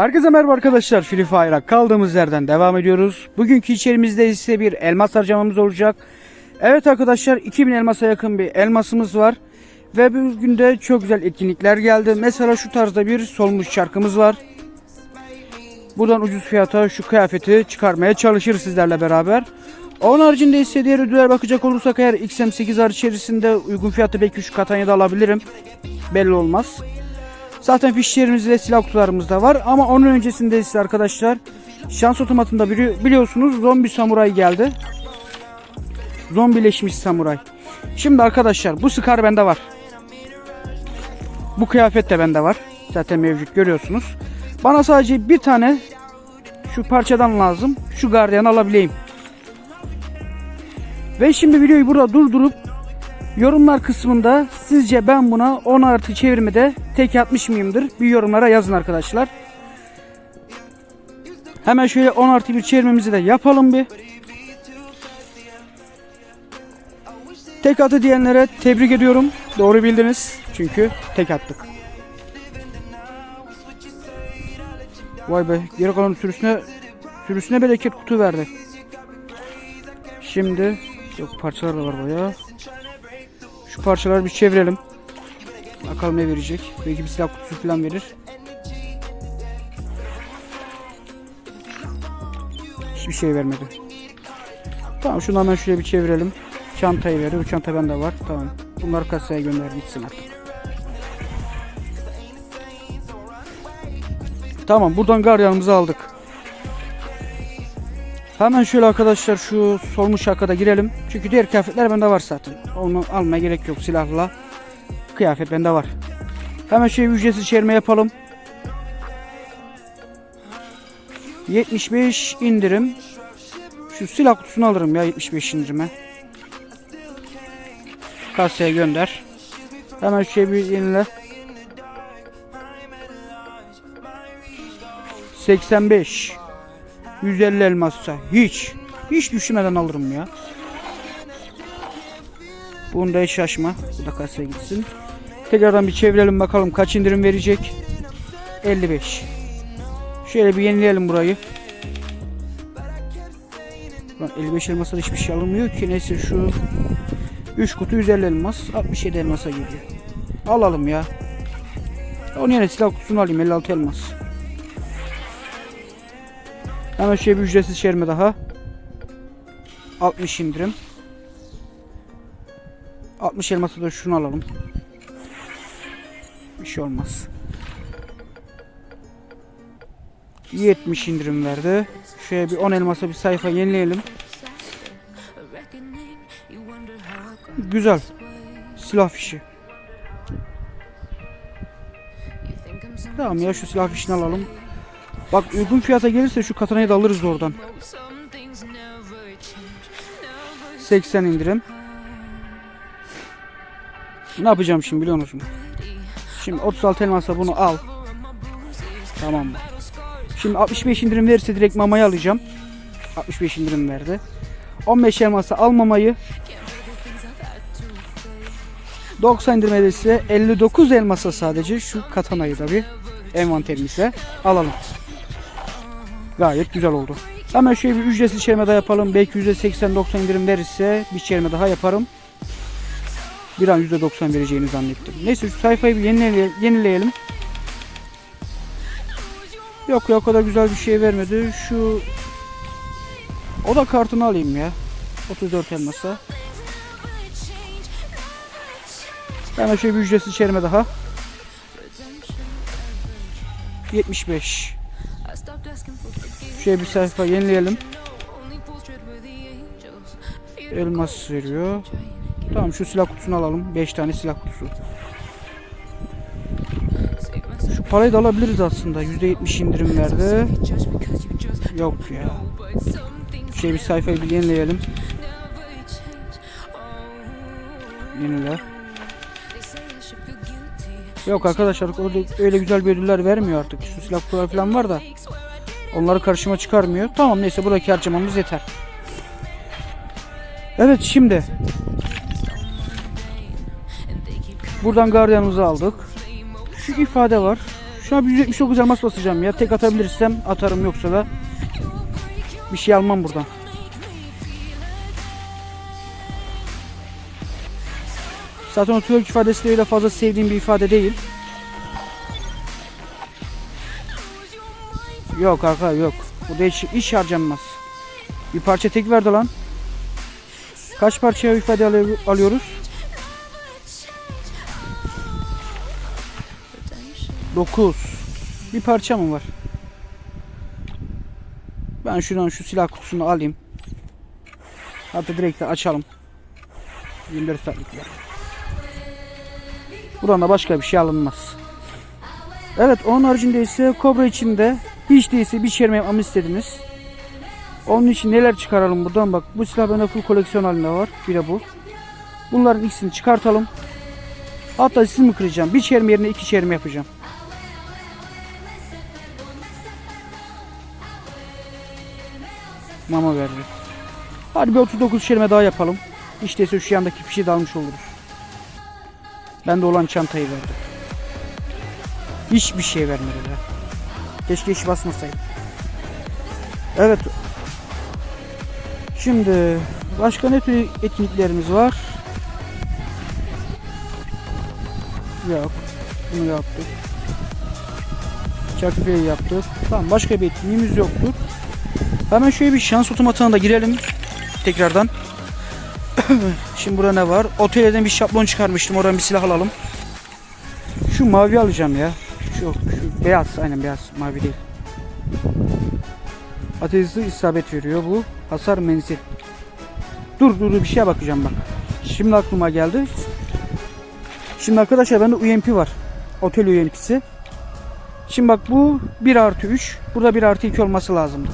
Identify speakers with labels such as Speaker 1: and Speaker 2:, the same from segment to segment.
Speaker 1: Herkese merhaba arkadaşlar. Free Fire'a kaldığımız yerden devam ediyoruz. Bugünkü içerimizde ise bir elmas harcamamız olacak. Evet arkadaşlar 2000 elmasa yakın bir elmasımız var. Ve bugün de çok güzel etkinlikler geldi. Mesela şu tarzda bir solmuş şarkımız var. Buradan ucuz fiyata şu kıyafeti çıkarmaya çalışırız sizlerle beraber. Onun haricinde ise diğer ödüller bakacak olursak eğer XM8 ar içerisinde uygun fiyatı belki şu katanya da alabilirim. Belli olmaz. Zaten fişlerimiz ve silah kutularımız da var. Ama onun öncesinde ise arkadaşlar şans otomatında bili- biliyorsunuz zombi samuray geldi. Zombileşmiş samuray. Şimdi arkadaşlar bu skar bende var. Bu kıyafet de bende var. Zaten mevcut görüyorsunuz. Bana sadece bir tane şu parçadan lazım. Şu gardiyan alabileyim. Ve şimdi videoyu burada durdurup Yorumlar kısmında sizce ben buna 10 artı çevirmede tek atmış mıyımdır? Bir yorumlara yazın arkadaşlar. Hemen şöyle 10 artı bir çevirmemizi de yapalım bir. Tek atı diyenlere tebrik ediyorum. Doğru bildiniz. Çünkü tek attık. Vay be geri kalan sürüsüne sürüsüne bereket kutu verdi. Şimdi yok parçalar da var bayağı. Şu parçaları bir çevirelim. Bakalım ne verecek. Belki bir silah kutusu falan verir. Hiçbir şey vermedi. Tamam şunu hemen şuraya bir çevirelim. Çantayı verdi. Bu çanta bende var. Tamam. Bunları kasaya gönder gitsin artık. Tamam buradan gardiyanımızı aldık. Hemen şöyle arkadaşlar şu solmuş arkada girelim. Çünkü diğer kıyafetler bende var zaten. Onu almaya gerek yok silahla. Kıyafet bende var. Hemen şöyle ücretsiz çevirme yapalım. 75 indirim. Şu silah kutusunu alırım ya 75 indirime. Kasaya gönder. Hemen şey bir yenile. 85 150 elmassa hiç hiç düşünmeden alırım ya. Bunda hiç şaşma. Bu da kasaya gitsin. Tekrardan bir çevirelim bakalım kaç indirim verecek. 55. Şöyle bir yenileyelim burayı. Lan 55 elmasa hiçbir şey alınmıyor ki. Neyse şu 3 kutu 150 elmas 67 elmasa geliyor. Alalım ya. Onun yerine silah kutusunu alayım 56 elmas. Hemen şöyle bir ücretsiz çevirme daha. 60 indirim. 60 elması da şunu alalım. Bir şey olmaz. 70 indirim verdi. Şöyle bir 10 elmasa bir sayfa yenileyelim. Güzel. Silah fişi. Tamam ya şu silah fişini alalım. Bak uygun fiyata gelirse şu katanayı da alırız oradan. 80 indirim. Ne yapacağım şimdi biliyor musun? Şimdi 36 elmasa bunu al. Tamam mı? Şimdi 65 indirim verirse direkt mamayı alacağım. 65 indirim verdi. 15 elmasa al mamayı. 90 indirim verirse 59 elmasa sadece şu katanayı da bir envanterimize alalım. Gayet güzel oldu. Hemen şöyle bir ücretsiz çevirme daha yapalım. Belki %80-90 indirim verirse bir çevirme daha yaparım. Bir an %90 vereceğini zannettim. Neyse şu sayfayı bir yenile- yenileyelim. Yok ya o kadar güzel bir şey vermedi. Şu oda kartını alayım ya. 34 elmasa. Hemen şöyle bir ücretsiz çevirme daha. 75. Şöyle bir sayfa yenileyelim. Elmas veriyor. Tamam şu silah kutusunu alalım. 5 tane silah kutusu. Şu parayı da alabiliriz aslında. %70 indirim verdi. Yok ya. Şöyle bir sayfayı bir yenileyelim. Yenile. Yok arkadaşlar orada öyle güzel bir ödüller vermiyor artık. Şu silah kutuları falan var da. Onları karşıma çıkarmıyor. Tamam neyse buradaki harcamamız yeter. Evet şimdi. Buradan gardiyanımızı aldık. Şu ifade var. Şuna bir 179 elmas basacağım ya. Tek atabilirsem atarım yoksa da bir şey almam buradan. Zaten o twerk ifadesi de öyle fazla sevdiğim bir ifade değil. Yok kanka yok. Burada hiç iş harcanmaz. Bir parça tek verdi lan. Kaç parçaya ifade alı- alıyoruz? 9. Bir parça mı var? Ben şuradan şu silah kutusunu alayım. Hatta direkt de açalım. 24 saatlik ya. Buradan da başka bir şey alınmaz. Evet onun haricinde ise Kobra içinde hiç değilse bir çevirme yapmamı istediniz. Onun için neler çıkaralım buradan bak. Bu silah bende full koleksiyon halinde var. Bir de bu. Bunların ikisini çıkartalım. Hatta siz mi kıracağım? Bir çevirme yerine iki çevirme yapacağım. Mama verdi. Hadi bir 39 çevirme daha yapalım. İşte ise şu yandaki fişi de almış oluruz. Bende olan çantayı verdi. Hiçbir şey vermedi be. Keşke hiç basmasaydım. Evet. Şimdi başka ne tür etkinliklerimiz var? Yok. Bunu yaptık. Çakıfeyi yaptık. Tamam başka bir etkinliğimiz yoktur. Hemen şöyle bir şans otomatına da girelim. Tekrardan. Şimdi burada ne var? Otelden bir şablon çıkarmıştım. Oradan bir silah alalım. Şu mavi alacağım ya. Şu, şu beyaz. Aynen beyaz. Mavi değil. Ateşli isabet veriyor bu. Hasar menzil. Dur dur bir şeye bakacağım bak. Şimdi aklıma geldi. Şimdi arkadaşlar bende UMP var. Otel UMP'si. Şimdi bak bu 1 artı 3. Burada 1 artı 2 olması lazımdı.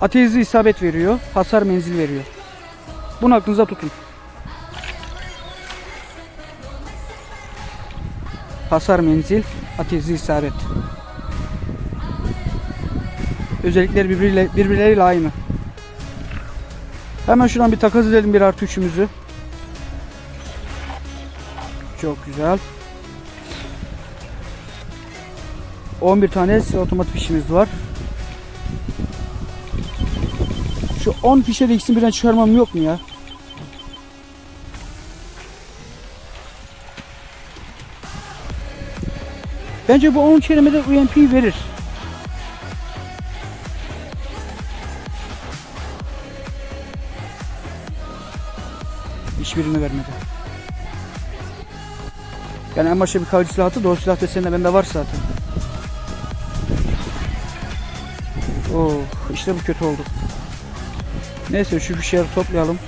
Speaker 1: Ateşli isabet veriyor. Hasar menzil veriyor. Bunu aklınıza tutun. Hasar menzil, ateşli isabet. Özellikleri birbiriyle, birbirleriyle aynı. Hemen şuradan bir takas edelim bir artı üçümüzü. Çok güzel. 11 tane otomatik fişimiz var. Şu 10 fişe de ikisini birden çıkarmam yok mu ya? Bence bu 10 kelimede UMP verir. Hiçbirini vermedi. Yani en başta bir kalıcı silah attı da o silah deseni de bende var zaten. Oh işte bu kötü oldu. Neyse şu fişleri toplayalım.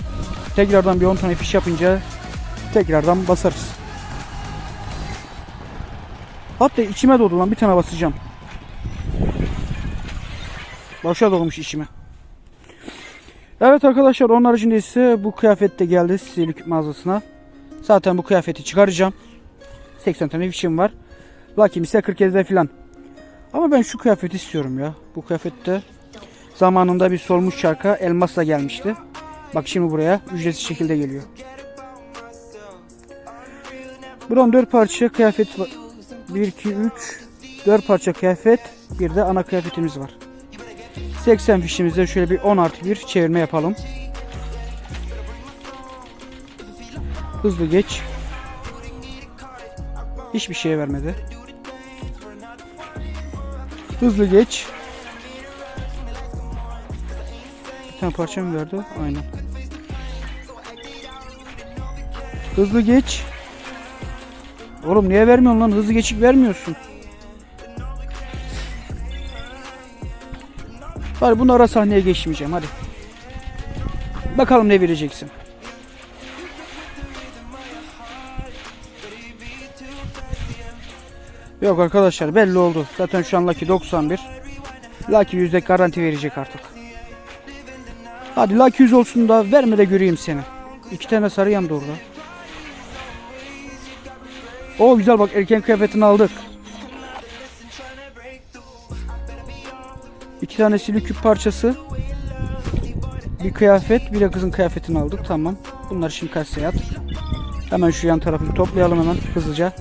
Speaker 1: Tekrardan bir 10 tane fiş yapınca tekrardan basarız. Hatta içime doğdu lan bir tane basacağım. Başa dolmuş içime. Evet arkadaşlar onun haricinde ise bu kıyafet de geldi Silik mağazasına. Zaten bu kıyafeti çıkaracağım. 80 tane fişim var. Lakin ise 47'de filan. Ama ben şu kıyafeti istiyorum ya. Bu kıyafette zamanında bir solmuş şarka elmasla gelmişti. Bak şimdi buraya ücretsiz şekilde geliyor. Buradan 4 parça kıyafet var. 1, 2, 3, 4 parça kıyafet. Bir de ana kıyafetimiz var. 80 fişimizde şöyle bir 10 artı 1 çevirme yapalım. Hızlı geç. Hiçbir şey vermedi. Hızlı geç. Bir tane parça mı verdi? Aynen. Hızlı geç. Oğlum niye vermiyorsun lan? Hızlı geçik vermiyorsun. Bari bunu ara sahneye geçmeyeceğim hadi. Bakalım ne vereceksin. Yok arkadaşlar belli oldu. Zaten şu an Lucky 91. Lucky yüzde garanti verecek artık. Hadi Lucky 100 olsun da verme de göreyim seni. İki tane sarı yandı orada. O güzel bak erken kıyafetini aldık. İki tane sili küp parçası. Bir kıyafet, bir de kızın kıyafetini aldık. Tamam. Bunları şimdi kasaya at. Hemen şu yan tarafını toplayalım hemen hızlıca.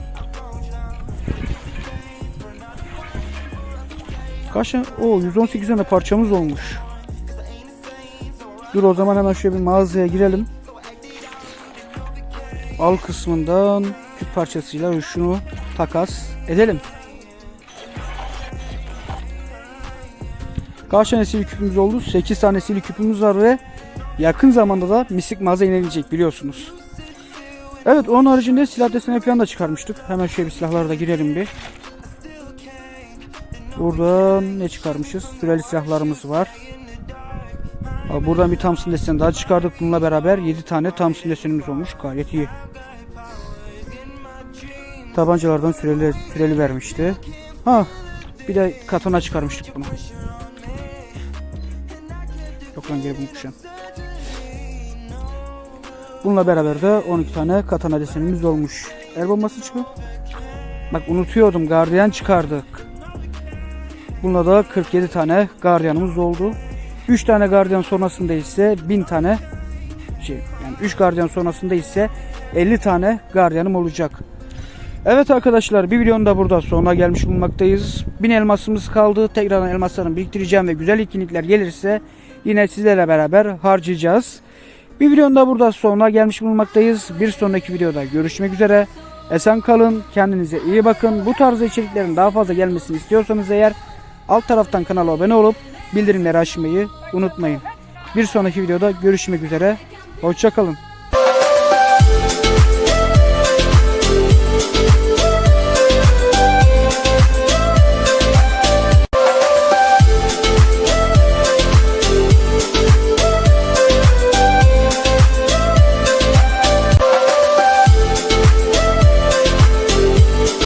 Speaker 1: Kaç tane? Oo 118 tane parçamız olmuş. Dur o zaman hemen şöyle bir mağazaya girelim. Al kısmından küp parçasıyla şunu takas edelim. Kaç tane sivil küpümüz oldu? 8 tane sivil küpümüz var ve yakın zamanda da mistik mağaza inilecek biliyorsunuz. Evet onun haricinde silah deseni falan da çıkarmıştık. Hemen şöyle bir silahlara da girelim bir. Buradan ne çıkarmışız? Süreli silahlarımız var. Buradan bir Thompson deseni daha çıkardık. Bununla beraber 7 tane Thompson desenimiz olmuş. Gayet iyi. Tabancalardan süreli, süreli vermişti. Ha, bir de katana çıkarmıştık buna. Yok lan geri bunu kuşan. Bununla beraber de 12 tane katana desenimiz olmuş. El bombası çıkıyor. Bak unutuyordum. Gardiyan çıkardık. Bununla da 47 tane gardiyanımız oldu. 3 tane gardiyan sonrasında ise 1000 tane şey yani 3 gardiyan sonrasında ise 50 tane gardiyanım olacak. Evet arkadaşlar bir videonun da burada sonuna gelmiş bulunmaktayız. 1000 elmasımız kaldı. Tekrardan elmaslarını biriktireceğim ve güzel etkinlikler gelirse yine sizlerle beraber harcayacağız. Bir videonun da burada sonuna gelmiş bulunmaktayız. Bir sonraki videoda görüşmek üzere. Esen kalın, kendinize iyi bakın. Bu tarz içeriklerin daha fazla gelmesini istiyorsanız eğer alt taraftan kanala abone olup bildirimleri açmayı unutmayın. Bir sonraki videoda görüşmek üzere. Hoşçakalın.